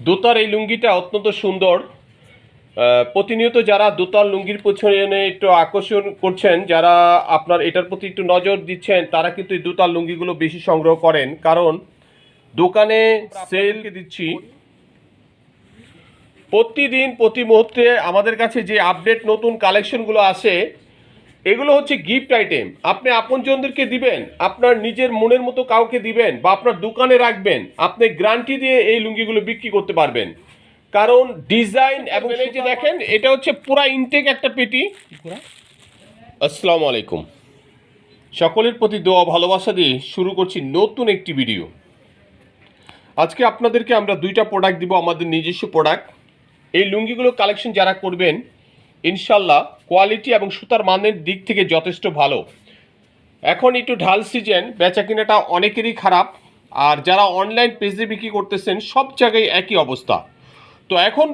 দোতার এই লুঙ্গিটা অত্যন্ত সুন্দর। প্রতিনিয়ত যারা দোতার লুঙ্গির পেছনে একটু আকর্ষণ করছেন, যারা আপনার এটার প্রতি একটু নজর দিচ্ছেন, তারা কিন্তু এই দোতার লুঙ্গিগুলো বেশি সংগ্রহ করেন। কারণ দোকানে সেলকে দিচ্ছি। প্রতিদিন, প্রতি মুহূর্তে আমাদের কাছে যে আপডেট নতুন কালেকশনগুলো আসে এগুলো হচ্ছে গিফট আইটেম আপনি আপনজনদেরকে দিবেন, আপনার নিজের মনের মতো কাউকে দিবেন বা আপনার দোকানে রাখবেন, আপনি গ্যারান্টি দিয়ে এই লুঙ্গিগুলো বিক্রি করতে পারবেন। কারণ ডিজাইন এবং এই যে দেখেন, এটা হচ্ছে পুরা ইনটেক একটা পেটি। আসসালামু আলাইকুম। সকলের প্রতি দোয়া ভালোবাসা দিয়ে শুরু করছি নতুন একটি ভিডিও আজকে আপনাদেরকে আমরা দুইটা প্রোডাক্ট দিব, আমাদের নিজস্ব প্রোডাক্ট এই লুঙ্গিগুলো কালেকশন যারা করবেন ইনশাল্লাহ কোয়ালিটি এবং সুতার মানের দিক থেকে যথেষ্ট ভালো। এখন একটু ঢাল সিজন বেচা কিনাটা অনেকেরই খারাপ। আর যারা অনলাইন পেজে বিক্রি করতেছেন, সব জায়গায় একই অবস্থা। তো এখন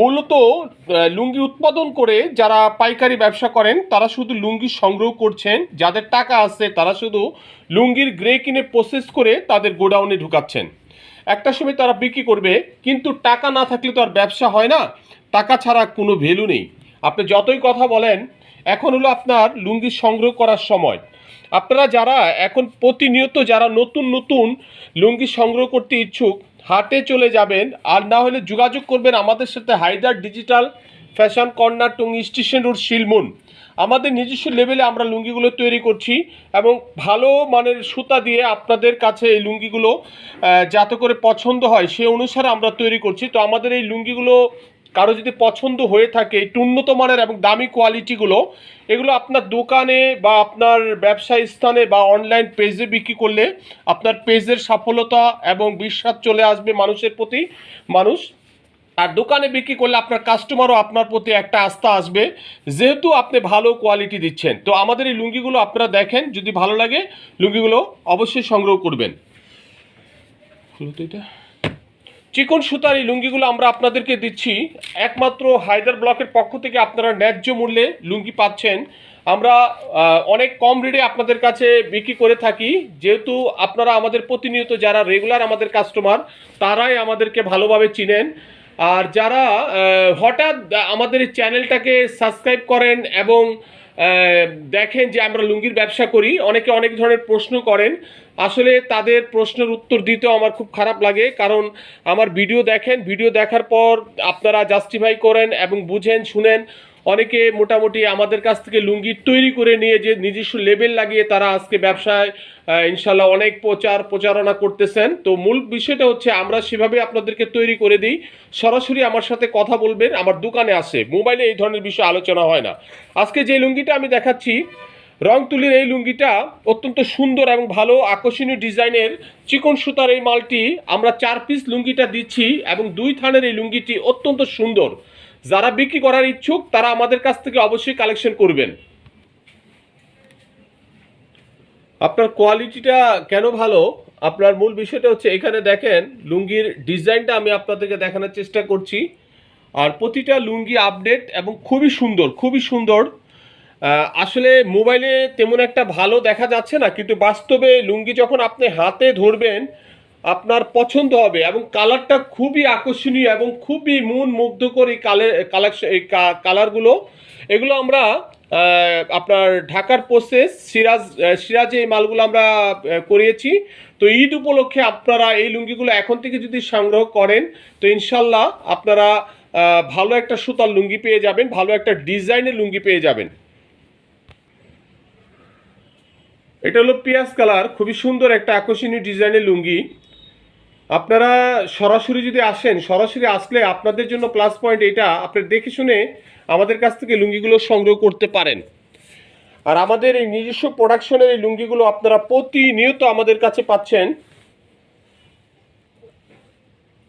মূলত লুঙ্গি উৎপাদন করে যারা পাইকারি ব্যবসা করেন, তারা শুধু লুঙ্গি সংগ্রহ করছেন। যাদের টাকা আছে, তারা শুধু লুঙ্গির গ্রে কিনে প্রসেস করে তাদের গোডাউনে ঢুকাচ্ছেন। একটা সময় তারা বিক্রি করবে, কিন্তু টাকা না থাকলে তো আর ব্যবসা হয় না। টাকা ছাড়া কোনো ভ্যালু নেই। আপনি যতই কথা বলেন, এখন হলো আপনার লুঙ্গি সংগ্রহ করার সময়। আপনারা যারা এখন প্রতিনিয়ত যারা নতুন নতুন লুঙ্গি সংগ্রহ করতে ইচ্ছুক, হাটে চলে যাবেন আর না হলে যোগাযোগ করবেন আমাদের সাথে Haidar digital fashion corner Tongi station road Shilmun আমাদের নিজস্ব লেভেলে আমরা লুঙ্গিগুলো তৈরি করছি এবং ভালো মানের সুতা দিয়ে আপনাদের কাছে এই লুঙ্গিগুলো যাতে করে পছন্দ হয়, সে অনুসারে আমরা তৈরি করছি। তো আমাদের এই লুঙ্গিগুলো কারও যদি পছন্দ হয়ে থাকে, একটু উন্নত মানের এবং দামি কোয়ালিটিগুলো এগুলো আপনার দোকানে বা আপনার ব্যবসায় স্থানে বা অনলাইন পেজে বিক্রি করলে আপনার পেজের সফলতা এবং বিশ্বাস চলে আসবে মানুষের প্রতি। মানুষ আর দোকানে বিক্রি করলে আপনার কাস্টমারও আপনার প্রতি একটা আস্থা আসবে। যেহেতু আপনি ভালো কোয়ালিটি দিচ্ছেন, তো আমাদের এই লুঙ্গিগুলো আপনারা দেখেন, যদি ভালো লাগে লুঙ্গিগুলো অবশ্যই সংগ্রহ করবেন। এটা। চিকন সুতার এই লুঙ্গিগুলো আমরা আপনাদেরকে দিচ্ছি। একমাত্র হায়দার ব্লকের পক্ষ থেকে আপনারা ন্যায্য মূল্যে লুঙ্গি পাচ্ছেন। আমরা অনেক কম রেটে আপনাদের কাছে বিক্রি করে থাকি। যেহেতু আপনারা আমাদের প্রতিনিয়ত যারা রেগুলার আমাদের কাস্টমার, তারাই আমাদেরকে ভালোভাবে চিনেন। আর যারা হঠাৎ আমাদের চ্যানেলটাকে সাবস্ক্রাইব করেন এবং দেখেন যে আমরা লুঙ্গির ব্যবসা করি, অনেকে অনেক ধরনের প্রশ্ন করেন। আসলে তাদের প্রশ্নের উত্তর দিতেও আমার খুব খারাপ লাগে, কারণ আমার ভিডিও দেখেন, ভিডিও দেখার পর আপনারা জাস্টিফাই করেন এবং বুঝেন, শুনেন। অনেকে মোটামুটি আমাদের কাছ থেকে লুঙ্গি তৈরি করে নিয়ে যে নিজস্ব লেবেল লাগিয়ে তারা আজকে ব্যবসায় ইনশাল্লাহ অনেক প্রচার প্রচারণা করতেছেন। তো মূল বিষয়টা হচ্ছে আমরা সেভাবে আপনাদেরকে তৈরি করে দিই। সরাসরি আমার সাথে কথা বলবেন, আমার দোকানে আসে। মোবাইলে এই ধরনের বিষয় আলোচনা হয় না। আজকে যে লুঙ্গিটা আমি দেখাচ্ছি রং তুলির এই লুঙ্গিটা অত্যন্ত সুন্দর এবং ভালো আকর্ষণীয় ডিজাইনের চিকন সুতার এই মালটি আমরা চার পিস লুঙ্গিটা দিচ্ছি এবং দুই থানের এই লুঙ্গিটি অত্যন্ত সুন্দর। যারা বিক্রি করার ইচ্ছুক, তারা আমাদের কাছ থেকে অবশ্যই কালেকশন করবেন। আপনার কোয়ালিটিটা কেন ভালো? আপনার মূল বিষয়টা হচ্ছে এখানে দেখেন, লুঙ্গির ডিজাইনটা আমি আপনাদেরকে দেখানোর চেষ্টা করছি। আর প্রতিটা লুঙ্গি আপডেট এবং খুবই সুন্দর খুবই সুন্দর। আসলে মোবাইলে তেমন একটা ভালো দেখা যাচ্ছে না, কিন্তু বাস্তবে লুঙ্গি যখন আপনি হাতে ধরবেন, আপনার পছন্দ হবে এবং কালারটা খুবই আকর্ষণীয় এবং খুবই মন মুগ্ধকর এই কালার কালেকশন এই কালারগুলো। এগুলো আমরা আপনার ঢাকার প্রসেস সিরাজ সিরাজে এই মালগুলো আমরা করিয়েছি। তো ঈদ উপলক্ষে আপনারা এই লুঙ্গিগুলো এখন থেকে যদি সংগ্রহ করেন, তো ইনশাল্লাহ আপনারা ভালো একটা সুতার লুঙ্গি পেয়ে যাবেন, ভালো একটা ডিজাইনের লুঙ্গি পেয়ে যাবেন। এটা হলো পিয়াজ কালার, খুবই সুন্দর একটা আকর্ষণীয় ডিজাইনের লুঙ্গি। আপনারা সরাসরি যদি আসেন, সরাসরি আসলে আপনাদের জন্য প্লাস পয়েন্ট এটা আপনারা দেখে শুনে আমাদের কাছ থেকে লুঙ্গিগুলো সংগ্রহ করতে পারেন। আর আমাদের এই নিজস্ব প্রোডাকশনের এই লুঙ্গিগুলো আপনারা প্রতিনিয়ত আমাদের কাছে পাচ্ছেন।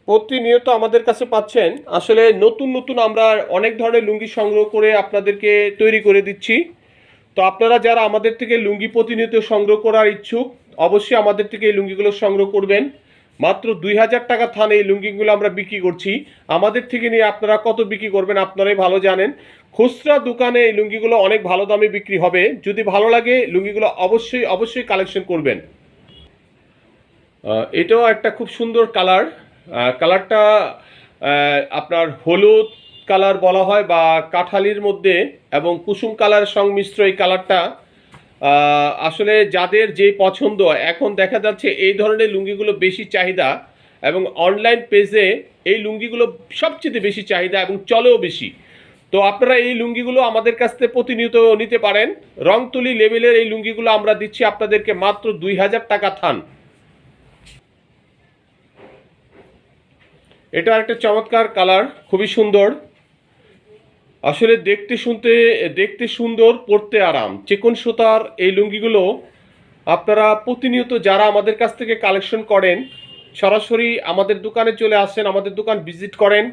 প্রতিনিয়ত আমাদের কাছে পাচ্ছেন। আসলে নতুন নতুন আমরা অনেক ধরনের লুঙ্গি সংগ্রহ করে আপনাদেরকে তৈরি করে দিচ্ছি। তো আপনারা যারা আমাদের থেকে লুঙ্গি প্রতিনিয়ত সংগ্রহ করার ইচ্ছুক, অবশ্যই আমাদের থেকে এই লুঙ্গিগুলো সংগ্রহ করবেন। মাত্র দুই হাজার টাকা থানে এই লুঙ্গিগুলো আমরা বিক্রি করছি। আমাদের থেকে নিয়ে আপনারা কত বিক্রি করবেন আপনারাই ভালো জানেন। খুচরা দোকানে এই লুঙ্গিগুলো অনেক ভালো দামে বিক্রি হবে। যদি ভালো লাগে, লুঙ্গিগুলো অবশ্যই অবশ্যই কালেকশন করবেন। এটাও একটা খুব সুন্দর কালার। কালারটা আপনার হলুদ কালার বলা হয় বা কাঠালির মধ্যে এবং কুসুম কালার সংমিশ্র এই কালারটা আসলে যাদের যে পছন্দ, এখন দেখা যাচ্ছে এই ধরনের লুঙ্গিগুলো বেশি চাহিদা এবং অনলাইন পেজে এই লুঙ্গিগুলো সবচেয়ে বেশি চাহিদা এবং চলেও বেশি। তো আপনারা এই লুঙ্গিগুলো আমাদের কাছ থেকে প্রতিনিয়ত নিতে পারেন। রং তুলি লেভেলের এই লুঙ্গিগুলো আমরা দিচ্ছি আপনাদেরকে মাত্র দুই হাজার টাকা থান। এটা একটা চমৎকার কালার, খুবই সুন্দর। আসলে দেখতে শুনতে, দেখতে সুন্দর, পড়তে আরাম। চেকন সুতার এই লুঙ্গিগুলো আপনারা প্রতিনিয়ত যারা আমাদের কাছ থেকে কালেকশন করেন, সরাসরি আমাদের দোকানে চলে আসেন, আমাদের দোকান ভিজিট করেন।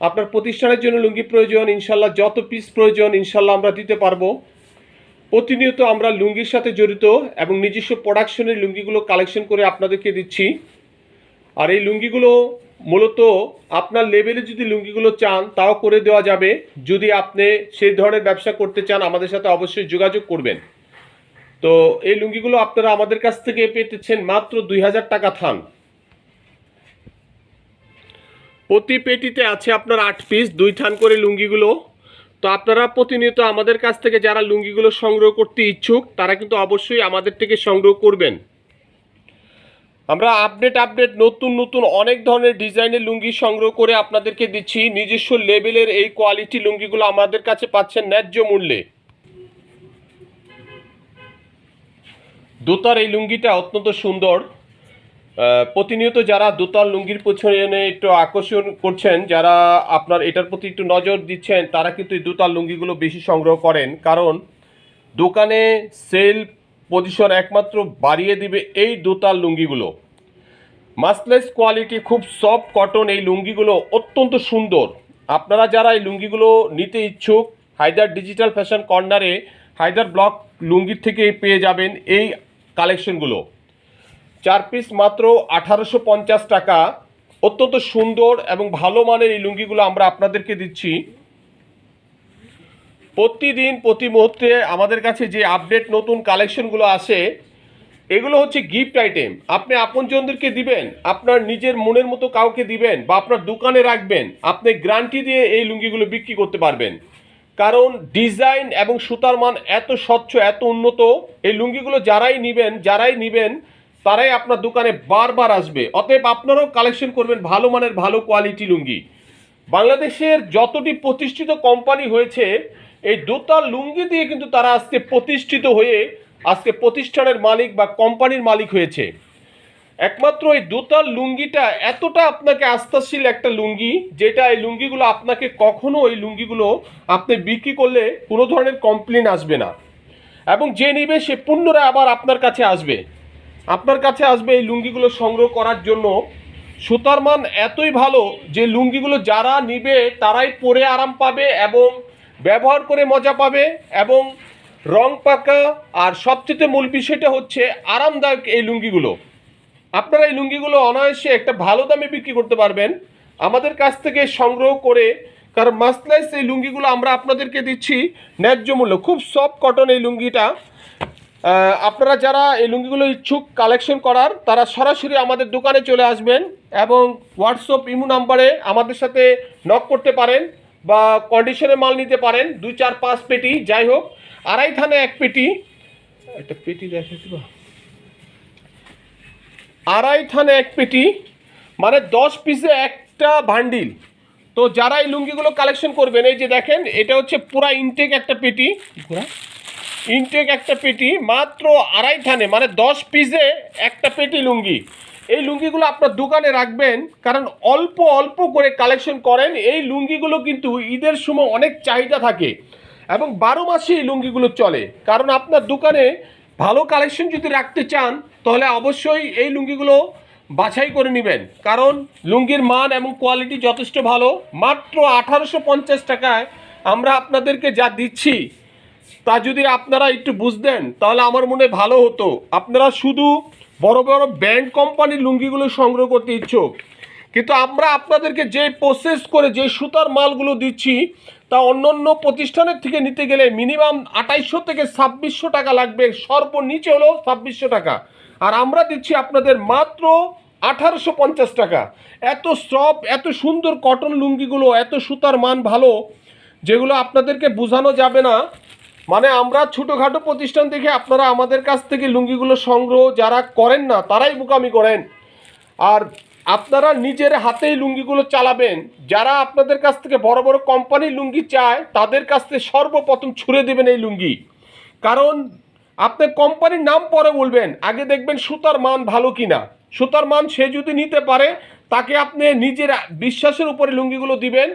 আপনার প্রতিষ্ঠানের জন্য লুঙ্গি প্রয়োজন, ইনশাল্লাহ যত পিস প্রয়োজন, ইনশাল্লাহ আমরা দিতে পারব। প্রতিনিয়ত আমরা লুঙ্গির সাথে জড়িত এবং নিজস্ব প্রোডাকশনের লুঙ্গিগুলো কালেকশন করে আপনাদেরকে দিচ্ছি। আর এই লুঙ্গিগুলো মূলত আপনার লেভেলে যদি লুঙ্গিগুলো চান, তাও করে দেওয়া যাবে। যদি আপনি সেই ধরনের ব্যবসা করতে চান, আমাদের সাথে অবশ্যই যোগাযোগ করবেন। তো এই লুঙ্গিগুলো আপনারা আমাদের কাছ থেকে পেতেছেন মাত্র দুই হাজার টাকা থান। প্রতি পেটিতে আছে আপনার আট পিস দুই থান করে লুঙ্গিগুলো। তো আপনারা প্রতিনিয়ত আমাদের কাছ থেকে যারা লুঙ্গিগুলো সংগ্রহ করতে ইচ্ছুক, তারা কিন্তু অবশ্যই আমাদের থেকে সংগ্রহ করবেন। আমরা আপডেট আপডেট নতুন নতুন অনেক ধরনের ডিজাইনের লুঙ্গি সংগ্রহ করে আপনাদেরকে দিচ্ছি। নিজস্ব লেভেলের এই কোয়ালিটি লুঙ্গিগুলো আমাদের কাছে পাচ্ছেন ন্যায্য মূল্যে। দোতার এই লুঙ্গিটা অত্যন্ত সুন্দর। প্রতিনিয়ত যারা দোতার লুঙ্গির পেছনে একটু আকর্ষণ করছেন, যারা আপনার এটার প্রতি একটু নজর দিচ্ছেন, তারা কিন্তু এই দোতার লুঙ্গিগুলো বেশি সংগ্রহ করেন। কারণ দোকানে সেল পজিশন একমাত্র বাড়িয়ে দিবে এই দোতার লুঙ্গিগুলো। মাসলেস কোয়ালিটি খুব সফট কটন এই লুঙ্গিগুলো অত্যন্ত সুন্দর। আপনারা যারা এই লুঙ্গিগুলো নিতে ইচ্ছুক, হায়দার ডিজিটাল ফ্যাশন কর্নারে হায়দার ব্লক লুঙ্গির থেকে পেয়ে যাবেন এই কালেকশনগুলো চার পিস মাত্র আঠারোশো পঞ্চাশ টাকা। অত্যন্ত সুন্দর এবং ভালো মানের এই লুঙ্গিগুলো আমরা আপনাদেরকে দিচ্ছি। প্রতিদিন প্রতি মুহূর্তে আমাদের কাছে যে আপডেট নতুন কালেকশনগুলো আসে, এগুলো হচ্ছে গিফট আইটেম আপনি আপনজনদেরকে দিবেন, আপনার নিজের মনের মতো কাউকে দিবেন বা আপনার দোকানে রাখবেন, আপনি গ্যারান্টি দিয়ে এই লুঙ্গিগুলো বিক্রি করতে পারবেন। কারণ ডিজাইন এবং সুতার মান এত স্বচ্ছ, এত উন্নত, এই লুঙ্গিগুলো যারাই নিবেন যারাই নিবেন, তারাই আপনার দোকানে বারবার আসবে। অতএব আপনারাও কালেকশন করবেন ভালো মানের, ভালো কোয়ালিটি লুঙ্গি। বাংলাদেশের যতটি প্রতিষ্ঠিত কোম্পানি হয়েছে এই দোতাল লুঙ্গি দিয়ে কিন্তু তারা আজকে প্রতিষ্ঠিত হয়ে আজকে প্রতিষ্ঠানের মালিক বা কোম্পানির মালিক হয়েছে। একমাত্র এই দোতাল লুঙ্গিটা এতটা আপনাকে আস্থাশীল একটা লুঙ্গি, যেটা এই লুঙ্গিগুলো আপনাকে কখনো এই লুঙ্গিগুলো আপনি বিক্রি করলে কোনো ধরনের কমপ্লেন আসবে না। এবং যে নিবে সে পুনরায় আবার আপনার কাছে আসবে। আপনার কাছে আসবে এই লুঙ্গিগুলো সংগ্রহ করার জন্য। সুতার মান এতই ভালো যে লুঙ্গিগুলো যারা নিবে তারাই পরে আরাম পাবে এবং ব্যবহার করে মজা পাবে এবং রং পাকা আর সবচেয়ে মূল বিষয়টা হচ্ছে আরামদায়ক এই লুঙ্গিগুলো। আপনারা এই লুঙ্গিগুলো অনায়াসে একটা ভালো দামে বিক্রি করতে পারবেন। আমাদের কাছ থেকে সংগ্রহ করে কারণ মাসলাইস এই লুঙ্গিগুলো আমরা আপনাদেরকে দিচ্ছি ন্যায্য মূল্য। খুব সফট কটন এই লুঙ্গিটা। আপনারা যারা এই লুঙ্গিগুলো ইচ্ছুক কালেকশন করার, তারা সরাসরি আমাদের দোকানে চলে আসবেন এবং হোয়াটসঅ্যাপ ইমো নাম্বারে আমাদের সাথে নক করতে পারেন। বা কন্ডিশনে মাল নিতে পারেন। দুই, চার, পাঁচ পেটি, যাই হোক। আড়াই থানে এক পেটি। একটা পেটি দেখে আড়াই থানে এক পেটি। মানে দশ পিসে একটা ভান্ডিল তো যারা এই লুঙ্গিগুলো কালেকশন করবেন, এই যে দেখেন, এটা হচ্ছে পুরা ইনটেক একটা পেটি। ইনটেক একটা পেটি। মাত্র আড়াই থানে মানে দশ পিসে একটা পেটি লুঙ্গি। এই লুঙ্গিগুলো আপনার দোকানে রাখবেন, কারণ অল্প অল্প করে কালেকশন করেন, এই লুঙ্গিগুলো কিন্তু ঈদের সময় অনেক চাহিদা থাকে। এবং বারো মাসে এই লুঙ্গিগুলো চলে। কারণ আপনার দোকানে ভালো কালেকশন যদি রাখতে চান, তাহলে অবশ্যই এই লুঙ্গিগুলো বাছাই করে নেবেন। কারণ লুঙ্গির মান এবং কোয়ালিটি যথেষ্ট ভালো। মাত্র আঠারোশো পঞ্চাশ টাকায় আমরা আপনাদেরকে যা দিচ্ছি, তা যদি আপনারা একটু বুঝতেন, তাহলে আমার মনে ভালো হতো। আপনারা শুধু বড় বড় ব্র্যান্ড কোম্পানির লুঙ্গিগুলো সংগ্রহ করতে ইচ্ছুক। কিন্তু আমরা আপনাদেরকে যে প্রসেস করে যে সুতার মালগুলো দিচ্ছি, তা অন্য অন্য প্রতিষ্ঠানের থেকে নিতে গেলে মিনিমাম আঠাইশশো থেকে ছাব্বিশশো টাকা লাগবে। সর্বনিচে হলো ছাব্বিশশো টাকা। আর আমরা দিচ্ছি আপনাদের মাত্র আঠারোশো পঞ্চাশ টাকা। এত সফট এত সুন্দর কটন লুঙ্গিগুলো, এত সুতার মান ভালো, যেগুলো আপনাদেরকে বোঝানো যাবে না। মানে আমরা ছোটোখাটো প্রতিষ্ঠান থেকে আপনারা আমাদের কাছ থেকে লুঙ্গিগুলো সংগ্রহ যারা করেন না, তারাই বোকামি করেন। আর আপনারা নিজের হাতেই লুঙ্গিগুলো চালাবেন। যারা আপনাদের কাছ থেকে বড় বড় কোম্পানির লুঙ্গি চায়, তাদের কাছ থেকে সর্বপ্রথম ছুড়ে দেবেন এই লুঙ্গি। কারণ আপনি কোম্পানির নাম পরে বলবেন, আগে দেখবেন সুতার মান ভালো কি না সুতার মান সে যদি নিতে পারে, তাকে আপনি নিজের বিশ্বাসের উপরে লুঙ্গিগুলো দিবেন,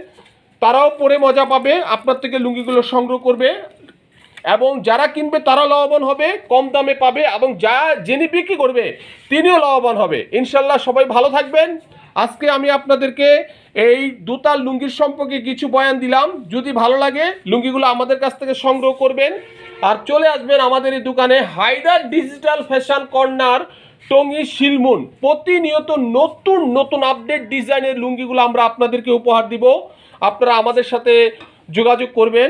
তারাও পরে মজা পাবে, আপনার থেকে লুঙ্গিগুলো সংগ্রহ করবে। এবং যারা কিনবে তারা লাভবান হবে, কম দামে পাবে এবং যা যিনি বিক্রি করবে তিনিও লাভবান হবে। ইনশাল্লাহ সবাই ভালো থাকবেন। আজকে আমি আপনাদেরকে এই দুতাল লুঙ্গির সম্পর্কে কিছু বয়ান দিলাম। যদি ভালো লাগে, লুঙ্গিগুলো আমাদের কাছ থেকে সংগ্রহ করবেন। আর চলে আসবেন আমাদের এই দোকানে Haidar digital fashion corner Tongi Shilmun. প্রতিনিয়ত নতুন নতুন আপডেট ডিজাইনের লুঙ্গিগুলো আমরা আপনাদেরকে উপহার দিব। আপনারা আমাদের সাথে যোগাযোগ করবেন।